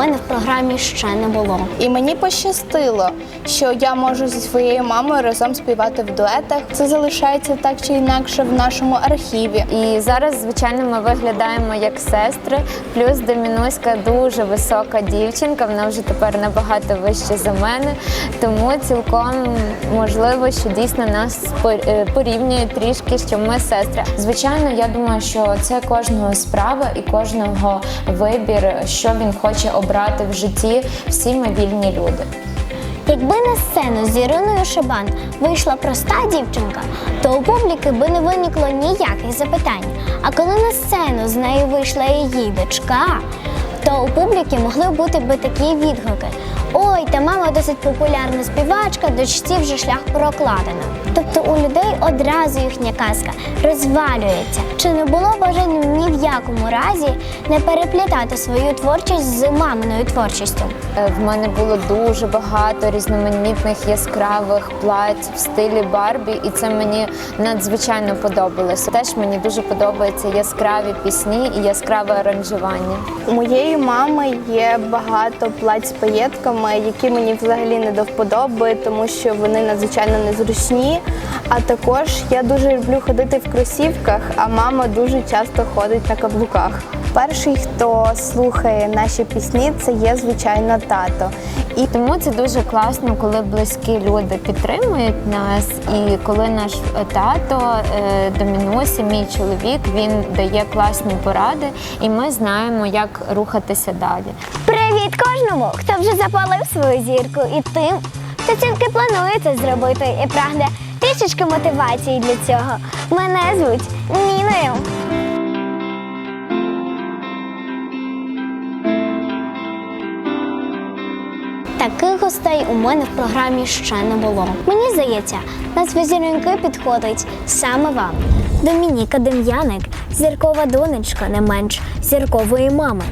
у мене в програмі ще не було. І мені пощастило, що я можу зі своєю мамою разом співати в дуетах. Це залишається так чи інакше в нашому архіві. І зараз, звичайно, ми виглядаємо як сестри. Плюс Домінуська дуже висока дівчинка. Вона вже тепер набагато вище за мене. Тому цілком можливо, що дійсно нас е, порівнює трішки, що ми сестри. Звичайно, я думаю, що це кожного справа і кожного вибір, що він хоче обрати в житті. Всі ми вільні люди. Якби на сцену з Іриною Шабан вийшла проста дівчинка, то у публіки би не виникло ніяких запитань. А коли на сцену з нею вийшла її дочка, то у публіки могли бути би такі відгуки: Ой, та мама досить популярна співачка, дочці вже шлях прокладено. Тобто у людей одразу їхня казка розвалюється. Чи не було бажання ні в якому разі не переплітати свою творчість з маминою творчістю? Е, В мене було дуже багато різноманітних яскравих плать в стилі Барбі, і це мені надзвичайно подобалося. Теж мені дуже подобаються яскраві пісні і яскраве аранжування. У моєї мами є багато плать з паєтками, які мені взагалі не до вподоби, тому що вони надзвичайно незручні. А також я дуже люблю ходити в кросівках, а мама дуже часто ходить на каблуках. Перший, хто слухає наші пісні, це є звичайно тато. І тому це дуже класно, коли близькі люди підтримують нас, і коли наш е, тато е, Домінусі, мій чоловік, він дає класні поради, і ми знаємо, як рухатися далі. Привіт кожному, хто вже запалив свою зірку, і тим, хто тільки планує це зробити і прагне трішечки мотивації для цього. Мене звуть Ніною. Таких гостей у мене в програмі ще не було. Мені здається, назва зіринки підходить саме вам. Домініка Дем'яник, зіркова донечка, не менш зіркової мами.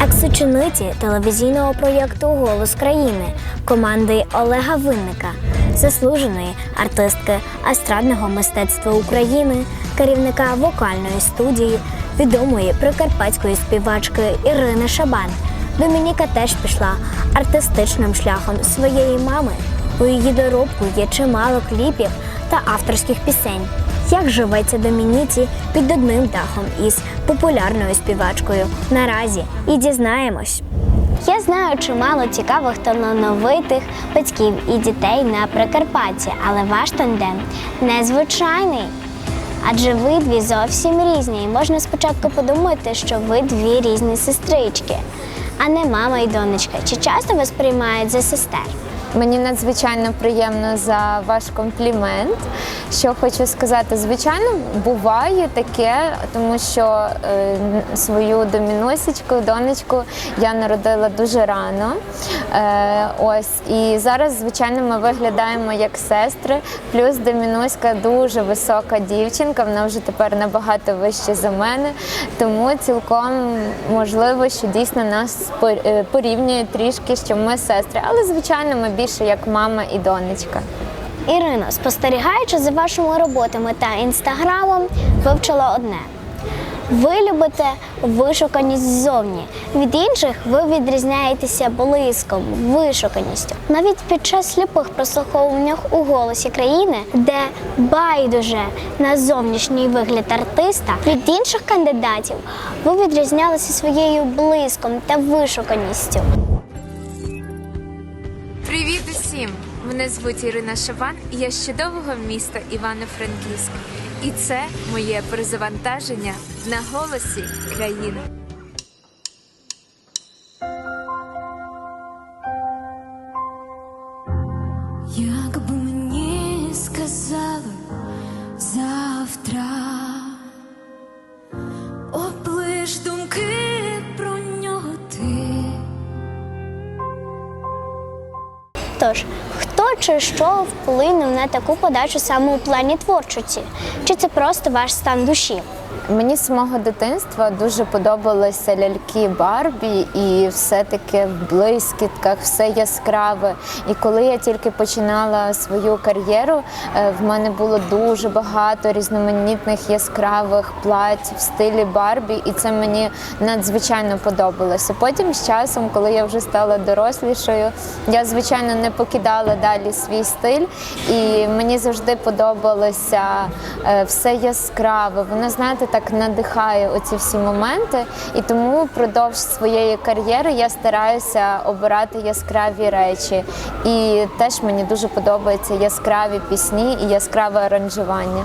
Екс-учениці телевізійного проєкту Голос країни команди Олега Винника, заслуженої артистки естрадного мистецтва України, керівника вокальної студії, відомої прикарпатської співачки Ірини Шабан. Домініка теж пішла артистичним шляхом своєї мами. У її доробку є чимало кліпів та авторських пісень. Як живеться Домініці під одним дахом із популярною співачкою наразі і дізнаємось. Я знаю чимало цікавих талановитих батьків і дітей на Прикарпатті, але ваш тандем незвичайний. Адже ви дві зовсім різні, і можна спочатку подумати, що ви дві різні сестрички, а не мама і донечка. Чи часто вас приймають за сестер? Мені надзвичайно приємно за ваш комплімент. Що хочу сказати, звичайно, буває таке, тому що е, свою домінусечку, донечку я народила дуже рано. Е, ось і зараз, звичайно, ми виглядаємо як сестри. Плюс домінуська дуже висока дівчинка. Вона вже тепер набагато вище за мене. Тому цілком можливо, що дійсно нас е, порівнює трішки, що ми сестри. Але звичайно, ми більше як мама і донечка. Ірино, спостерігаючи за вашими роботами та інстаграмом, вивчила одне. Ви любите вишуканість ззовні. Від інших ви відрізняєтеся блиском, вишуканістю. Навіть під час сліпих прослуховуваннях у голосі країни, де байдуже на зовнішній вигляд артиста, від інших кандидатів ви відрізнялися своєю блиском та вишуканістю. Мене звуть Ірина Шаван, я з чудового міста Івано-Франківськ. І це моє перезавантаження на голосі країни. Тож, хто чи що вплинув на таку подачу саме у плані творчості? Чи це просто ваш стан душі? Мені з самого дитинства дуже подобалися ляльки Барбі і все таке в блискітках, все яскраве. І коли я тільки починала свою кар'єру, е, в мене було дуже багато різноманітних яскравих плать в стилі Барбі, і це мені надзвичайно подобалося. Потім з часом, коли я вже стала дорослішою, я звичайно не покидала далі свій стиль, і мені завжди подобалося е, все яскраве. Воно, знаєте, так надихає оці всі моменти. І тому впродовж своєї кар'єри я стараюся обирати яскраві речі. І теж мені дуже подобаються яскраві пісні і яскраве аранжування.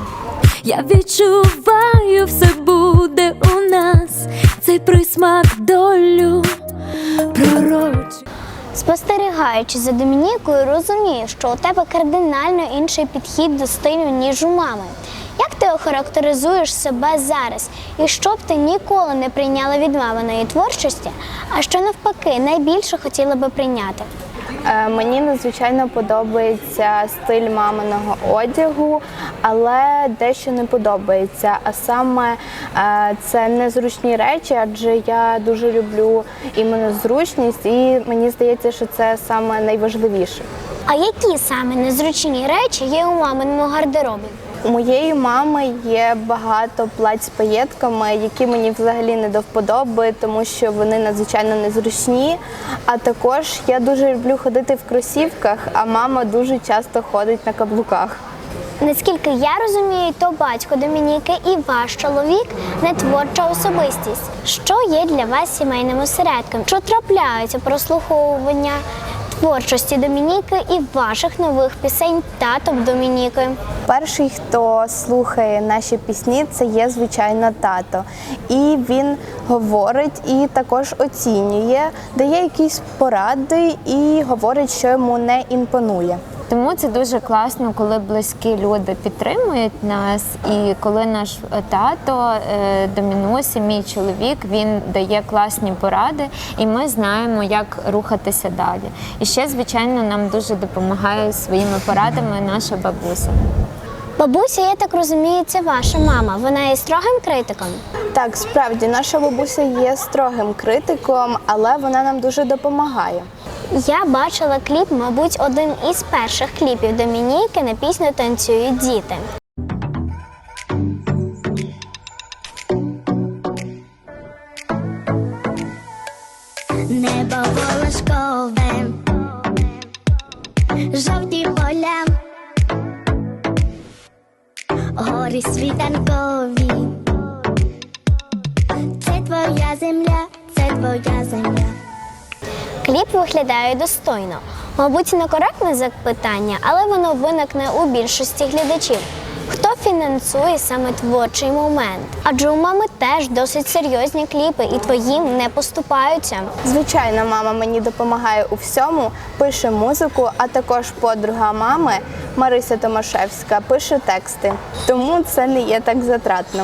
Я відчуваю, все буде у нас, цей присмак долю пророчу. Спостерігаючи за Домінікою, розумію, що у тебе кардинально інший підхід до стилю, ніж у мами. Як ти охарактеризуєш себе зараз? І що б ти ніколи не прийняла від маминої творчості, а що навпаки найбільше хотіла би прийняти? Е, Мені надзвичайно подобається стиль маминого одягу, але дещо не подобається. А саме е, це незручні речі, адже я дуже люблю іменно зручність, і мені здається, що це саме найважливіше. А які саме незручні речі є у маминому гардеробі? У моєї мами є багато плать з паєтками, які мені взагалі не до вподоби, тому що вони надзвичайно незручні. А також я дуже люблю ходити в кросівках, а мама дуже часто ходить на каблуках. Наскільки я розумію, то батько Домініки і ваш чоловік не творча особистість. Що є для вас сімейним осередком? Що трапляється прослуховування творчості Домініки і ваших нових пісень татом Домініки? Перший, хто слухає наші пісні, це є звичайно тато. І він говорить і також оцінює, дає якісь поради і говорить, що йому не імпонує. Тому це дуже класно, коли близькі люди підтримують нас, і коли наш е, тато е, Домінусі, мій чоловік, він дає класні поради, і ми знаємо, як рухатися далі. І ще, звичайно, нам дуже допомагає своїми порадами наша бабуся. Бабуся, я так розумію, це ваша мама. Вона є строгим критиком. Так, справді, наша бабуся є строгим критиком, але вона нам дуже допомагає. Я бачила кліп, мабуть, один із перших кліпів Домініки на пісню Танцюють діти. Небо волошкове, жовті поля, гори світанкові. Це твоя земля, це твоя. Кліп виглядає достойно. Мабуть, некоректне запитання, але воно виникне у більшості глядачів. Хто фінансує саме творчий момент? Адже у мами теж досить серйозні кліпи, і твоїм не поступаються. Звичайно, мама мені допомагає у всьому, пише музику, а також подруга мами Марися Томашевська пише тексти. Тому це не є так затратно.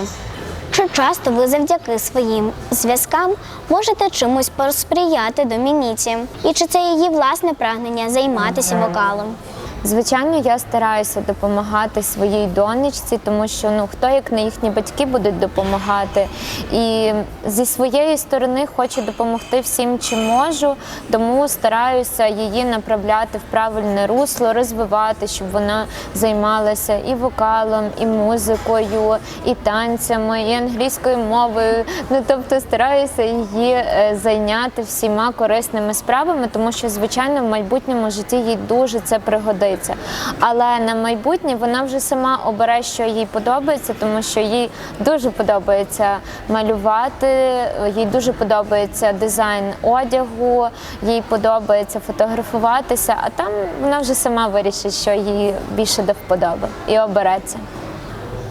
Часто ви завдяки своїм зв'язкам можете чимось посприяти Домініці? І чи це її власне прагнення займатися вокалом? Звичайно, я стараюся допомагати своїй донечці, тому що ну хто як не їхні батьки будуть допомагати. І зі своєї сторони хочу допомогти всім, чим можу, тому стараюся її направляти в правильне русло, розвивати, щоб вона займалася і вокалом, і музикою, і танцями, і англійською мовою. Ну тобто стараюся її е, зайняти всіма корисними справами, тому що звичайно в майбутньому житті їй дуже це пригодиться. Але на майбутнє вона вже сама обере, що їй подобається, тому що їй дуже подобається малювати, їй дуже подобається дизайн одягу, їй подобається фотографуватися, а там вона вже сама вирішить, що їй більше до вподоби, і обереться.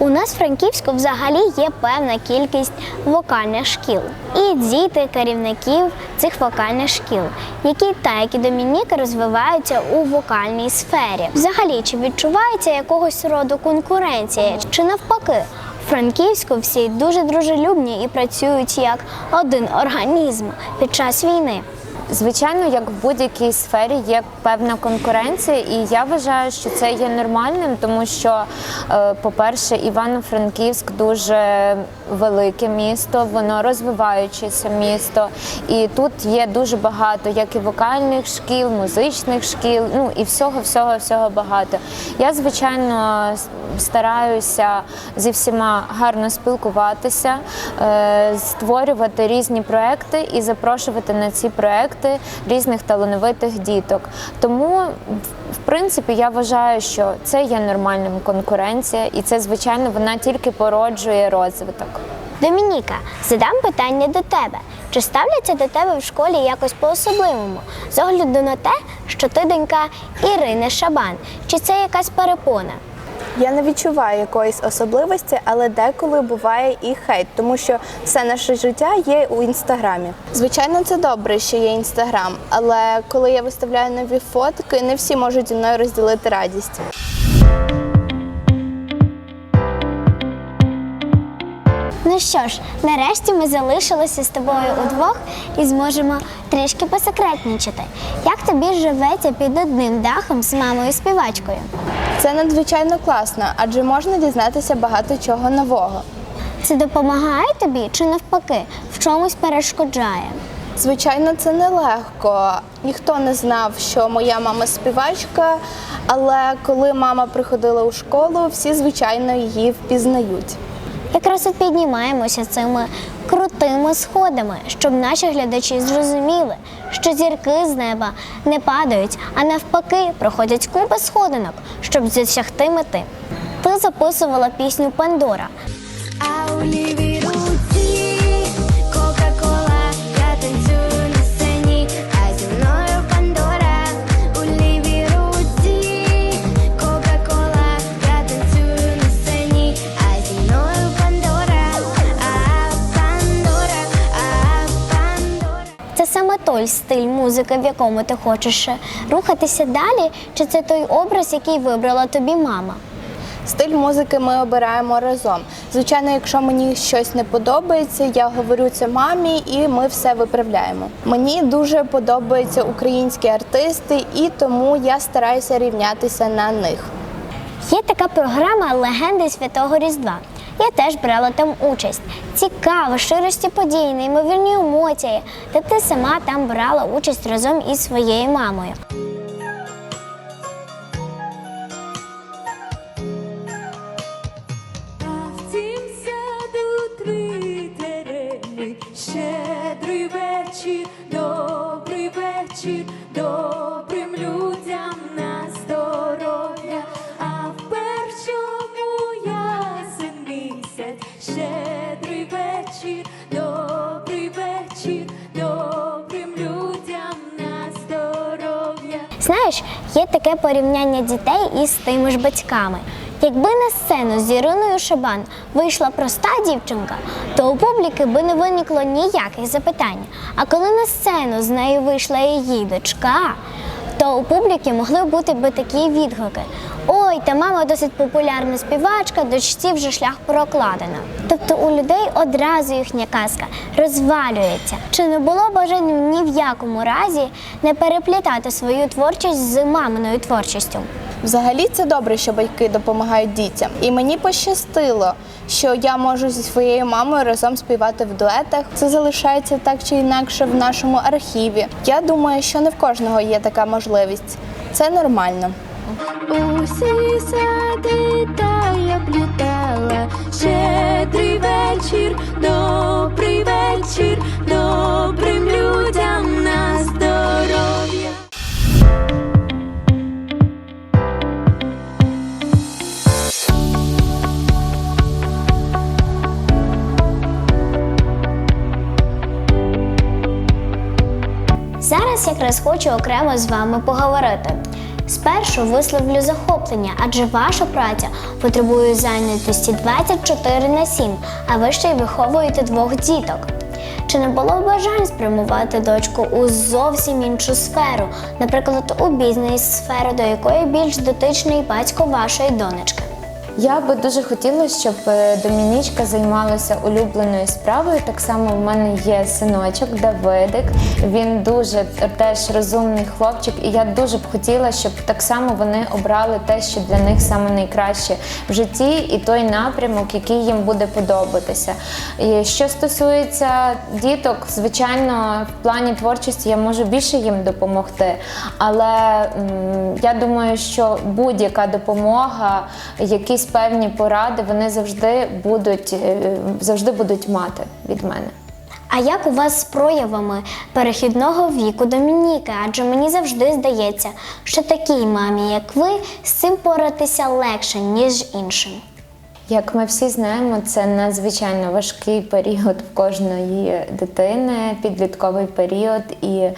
У нас в Франківську взагалі є певна кількість вокальних шкіл. І діти керівників цих вокальних шкіл, які та як і Домініка розвиваються у вокальній сфері. Взагалі, чи відчувається якогось роду конкуренція, чи навпаки? Франківську всі дуже дружелюбні і працюють як один організм під час війни. Звичайно, як в будь-якій сфері є певна конкуренція, і я вважаю, що це є нормальним, тому що, е, по-перше, Івано-Франківськ дуже велике місто, воно розвиваючеся місто, і тут є дуже багато як і вокальних шкіл, музичних шкіл, ну і всього, всього, всього багато. Я, звичайно, стараюся зі всіма гарно спілкуватися, е, створювати різні проекти і запрошувати на ці проекти різних талановитих діток. Тому, в принципі, я вважаю, що це є нормальним конкуренція, і це, звичайно, вона тільки породжує розвиток. Домініка, задам питання до тебе. Чи ставляться до тебе в школі якось по-особливому, з огляду на те, що ти донька Ірини Шабан? Чи це якась перепона? Я не відчуваю якоїсь особливості, але деколи буває і хейт, тому що все наше життя є у інстаграмі. Звичайно, це добре, що є інстаграм, але коли я виставляю нові фотки, не всі можуть зі мною розділити радість. Ну що ж, нарешті ми залишилися з тобою удвох і зможемо трішки посекретнічити. Як тобі живеться під одним дахом з мамою співачкою? Це надзвичайно класно, адже можна дізнатися багато чого нового. Це допомагає тобі чи навпаки в чомусь перешкоджає? Звичайно, це нелегко. Ніхто не знав, що моя мама співачка, але коли мама приходила у школу, всі звичайно її впізнають. Якраз от піднімаємося цими крутими сходами, щоб наші глядачі зрозуміли, що зірки з неба не падають, а навпаки проходять купи сходинок, щоб досягти мети. Ти записувала пісню Пандора. Той стиль музики, в якому ти хочеш рухатися далі, чи це той образ, який вибрала тобі мама? Стиль музики ми обираємо разом. Звичайно, якщо мені щось не подобається, я говорю це мамі, і ми все виправляємо. Мені дуже подобаються українські артисти, і тому я стараюся рівнятися на них. Є така програма Легенди Святого Різдва. Я теж брала там участь. Цікаво, щирості подій, неймовірні емоції. Та ти сама там брала участь разом із своєю мамою. Є таке порівняння дітей із тими ж батьками. Якби на сцену з Іриною Шабан вийшла проста дівчинка, то у публіки би не виникло ніяких запитань. А коли на сцену з нею вийшла її дочка, то у публіки могли бути би такі відгуки: Ой, та мама досить популярна співачка, дочці вже шлях прокладено. Тобто у людей одразу їхня казка розвалюється. Чи не було бажання ні в якому разі не переплітати свою творчість з маминою творчістю? Взагалі це добре, що батьки допомагають дітям. І мені пощастило, що я можу зі своєю мамою разом співати в дуетах. Це залишається так чи інакше в нашому архіві. Я думаю, що не в кожного є така можливість. Це нормально. Усі сади та я хочу окремо з вами поговорити. Спершу висловлю захоплення, адже ваша праця потребує зайнятості 24 на 7, а ви ще й виховуєте двох діток. Чи не було бажань спрямувати дочку у зовсім іншу сферу, наприклад, у бізнес-сферу, до якої більш дотичний батько вашої донечки? Я би дуже хотіла, щоб е, Домінічка займалася улюбленою справою. Так само в мене є синочок Давидик. Він дуже теж розумний хлопчик, і я дуже б хотіла, щоб так само вони обрали те, що для них саме найкраще в житті, і той напрямок, який їм буде подобатися. І що стосується діток, звичайно, в плані творчості я можу більше їм допомогти, але я думаю, що будь-яка допомога, якісь певні поради, вони завжди будуть е, завжди будуть мати від мене. А як у вас з проявами перехідного віку Домініки? Адже мені завжди здається, що такій мамі, як ви, з цим поратися легше, ніж іншим. Як ми всі знаємо, це надзвичайно важкий період в кожної дитини, підлітковий період. І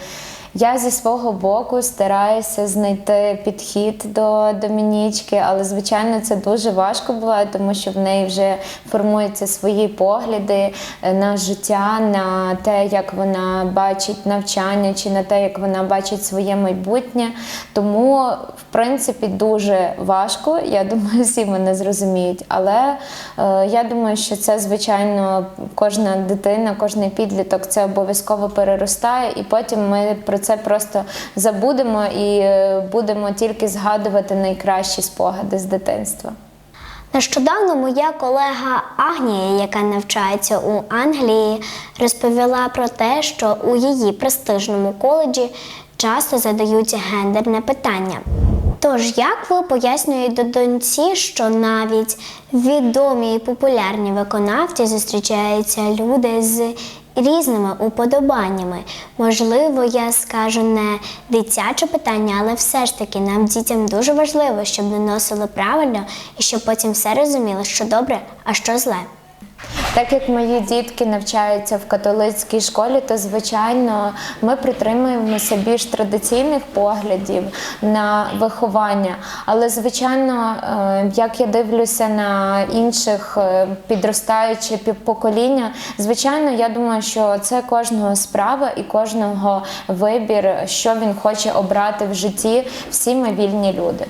я зі свого боку стараюся знайти підхід до Домінічки, але звичайно це дуже важко буває, тому що в неї вже формуються свої погляди е, на життя, на те, як вона бачить навчання, чи на те, як вона бачить своє майбутнє. Тому, в принципі, дуже важко. Я думаю, всі мене зрозуміють. Але е, я думаю, що це звичайно кожна дитина, кожний підліток це обов'язково переростає, і потім ми про це просто забудемо і е, будемо тільки згадувати найкращі спогади з дитинства. Нещодавно моя колега Агнія, яка навчається у Англії, розповіла про те, що у її престижному коледжі часто задають гендерне питання. Тож, як ви пояснюєте доньці, що навіть відомі і популярні виконавці зустрічаються люди з різними уподобаннями? Можливо, я скажу не дитяче питання, але все ж таки нам дітям дуже важливо, щоб наносили правильно і щоб потім все розуміли, що добре, а що зле. Так як мої дітки навчаються в католицькій школі, то звичайно ми притримуємося більш традиційних поглядів на виховання. Але звичайно, е, як я дивлюся на інших е, підростаюче покоління, звичайно, я думаю, що це кожного справа і кожного вибір, що він хоче обрати в житті. Всі ми вільні люди.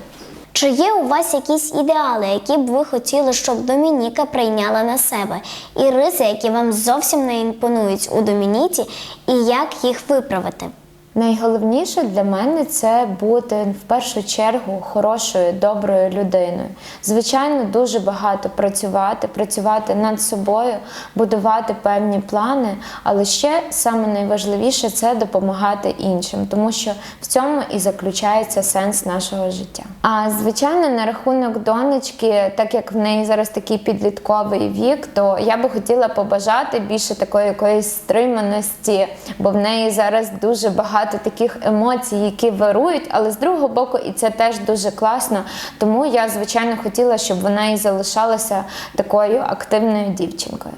Чи є у вас якісь ідеали, які б ви хотіли, щоб Домініка прийняла на себе, і риси, які вам зовсім не імпонують у Домініті, і як їх виправити? Найголовніше для мене це бути в першу чергу хорошою, доброю людиною. Звичайно, дуже багато працювати, працювати над собою, будувати певні плани, але ще саме найважливіше це допомагати іншим, тому що в цьому і заключається сенс нашого життя. А звичайно, на рахунок донечки, так як в неї зараз такий підлітковий вік, то я би хотіла побажати більше такої якоїсь стриманості, бо в неї зараз дуже багато таких емоцій, які вирують, але з другого боку, і це теж дуже класно. Тому я, звичайно, хотіла, щоб вона і залишалася такою активною дівчинкою.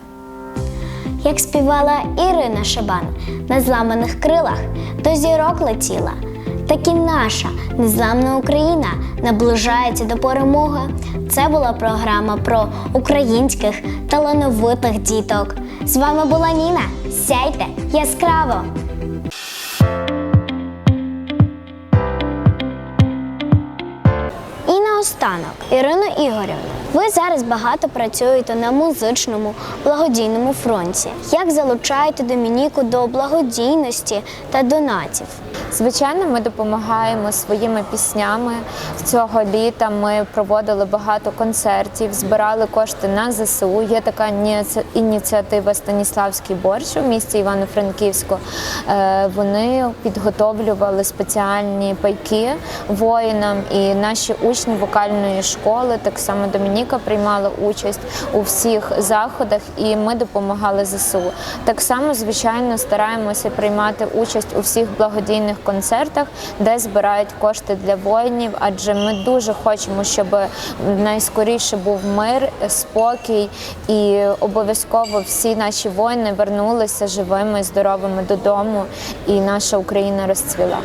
Як співала Ірина Шабан на зламаних крилах до зірок летіла. Так і наша незламна Україна наближається до перемоги. Це була програма про українських талановитих діток. З вами була Ніна. Сяйте яскраво! І Ірино Ігорівна, ви зараз багато працюєте на музичному благодійному фронті. Як залучаєте Домініку до благодійності та донатів? Звичайно, ми допомагаємо своїми піснями. Цього літа ми проводили багато концертів, збирали кошти на ЗСУ. Є така ініціатива Станіславський борщ у місті Івано-Франківську. Е, Вони підготовлювали спеціальні пайки воїнам, і наші учні вокальної школи, так само Домініка приймала участь у всіх заходах, і ми допомагали ЗСУ. Так само, звичайно, стараємося приймати участь у всіх благодійних концертах, де збирають кошти для воїнів, адже ми дуже хочемо, щоб найскоріше був мир, спокій, і обов'язково всі наші воїни вернулися живими, здоровими додому, і наша Україна розцвіла.